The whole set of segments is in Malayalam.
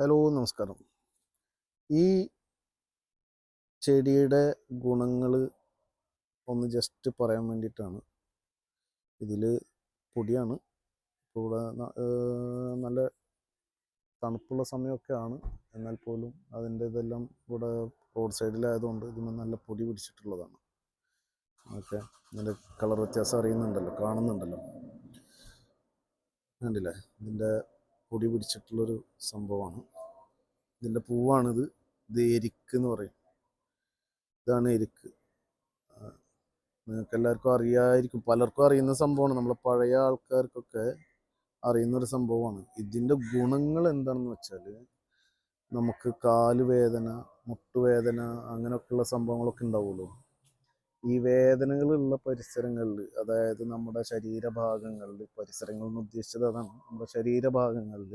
ഹലോ നമസ്കാരം. ഈ ചെടിയുടെ ഗുണങ്ങൾ ഒന്ന് ജസ്റ്റ് പറയാൻ വേണ്ടിയിട്ടാണ്. ഇതിൽ പൊടിയാണ്. ഇപ്പോൾ ഇവിടെ നല്ല തണുപ്പുള്ള സമയമൊക്കെയാണ് എന്നാൽ പോലും അതിന്റെ ഇതെല്ലാം ഇവിടെ റോഡ് സൈഡിലായതുകൊണ്ട് ഇതിന് നല്ല പൊടി പിടിച്ചിട്ടുള്ളതാണ്. ഓക്കെ. ഇതിന്റെ കളർ വ്യത്യാസം അറിയുന്നുണ്ടല്ലോ കാണുന്നുണ്ടല്ലോ. കണ്ടില്ലേ? ഇതിന്റെ പൊടി പിടിച്ചിട്ടുള്ളൊരു സംഭവമാണ്. ഇതിന്റെ പൂവാണിത്. ഇത് എരിക്ക് എന്ന് പറയും. ഇതാണ് എരിക്ക്. നിങ്ങൾക്ക് എല്ലാവർക്കും അറിയായിരിക്കും. പലർക്കും അറിയുന്ന സംഭവമാണ്. നമ്മളെ പഴയ ആൾക്കാർക്കൊക്കെ അറിയുന്ന ഒരു സംഭവമാണ്. ഇതിന്റെ ഗുണങ്ങൾ എന്താണെന്ന് വെച്ചാൽ നമുക്ക് കാലുവേദന മുട്ടുവേദന അങ്ങനെയൊക്കെയുള്ള സംഭവങ്ങളൊക്കെ ഉണ്ടാവുമല്ലോ. ഈ വേദനകളുള്ള പരിസരങ്ങളിൽ അതായത് നമ്മുടെ ശരീരഭാഗങ്ങളിൽ പരിസരങ്ങൾ എന്ന് ഉദ്ദേശിച്ചത് അതാണ്. നമ്മുടെ ശരീരഭാഗങ്ങളിൽ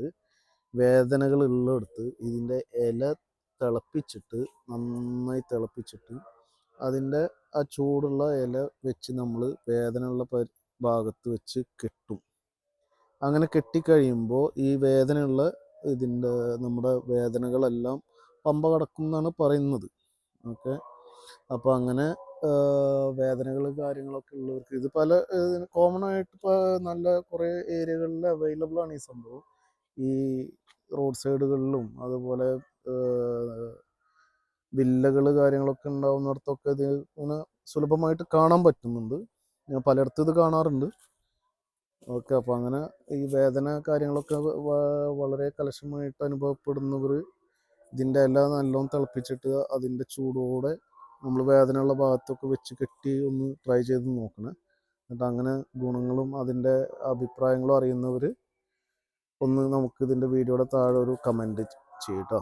വേദനകൾ ഉള്ളിടത്ത് ഇതിന്റെ ഇല തിളപ്പിച്ചിട്ട് നന്നായി തിളപ്പിച്ചിട്ട് അതിന്റെ ആ ചൂടുള്ള ഇല വെച്ച് നമ്മൾ വേദനയുള്ള പരി ഭാഗത്ത് വെച്ച് കെട്ടും. അങ്ങനെ കെട്ടിക്കഴിയുമ്പോൾ ഈ വേദനയുള്ള ഇതിന്റെ നമ്മുടെ വേദനകളെല്ലാം പമ്പ കടക്കും എന്നാണ് പറയുന്നത്. ഓക്കെ? അപ്പോൾ അങ്ങനെ വേദനകൾ കാര്യങ്ങളൊക്കെ ഉള്ളവർക്ക് ഇത് പല കോമൺ ആയിട്ട് നല്ല കുറേ ഏരിയകളിൽ അവൈലബിൾ ആണ് ഈ സംഭവം. ഈ റോഡ് സൈഡുകളിലും അതുപോലെ വില്ലകൾ കാര്യങ്ങളൊക്കെ ഉണ്ടാവുന്നിടത്തൊക്കെ ഇത് ഇങ്ങനെ സുലഭമായിട്ട് കാണാൻ പറ്റുന്നുണ്ട്. ഞാൻ പലയിടത്തും ഇത് കാണാറുണ്ട്. ഓക്കെ അപ്പോൾ അങ്ങനെ ഈ വേദന കാര്യങ്ങളൊക്കെ വളരെ കലശമായിട്ട് അനുഭവപ്പെടുന്നവർ ഇതിന്റെ എല്ലാം നല്ലോണം തിളപ്പിച്ചിട്ട് അതിന്റെ ചൂടോടെ നമ്മൾ വേദനയുള്ള ഭാഗത്തൊക്കെ വെച്ച് കെട്ടി ഒന്ന് ട്രൈ ചെയ്ത് നോക്കണം. എന്നിട്ട് അങ്ങനെ ഗുണങ്ങളും അതിന്റെ അഭിപ്രായങ്ങളും അറിയുന്നവർ ഒന്ന് നമുക്ക് ഇതിന്റെ വീഡിയോയുടെ താഴെ ഒരു കമന്റ് ചെയ്യട്ടോ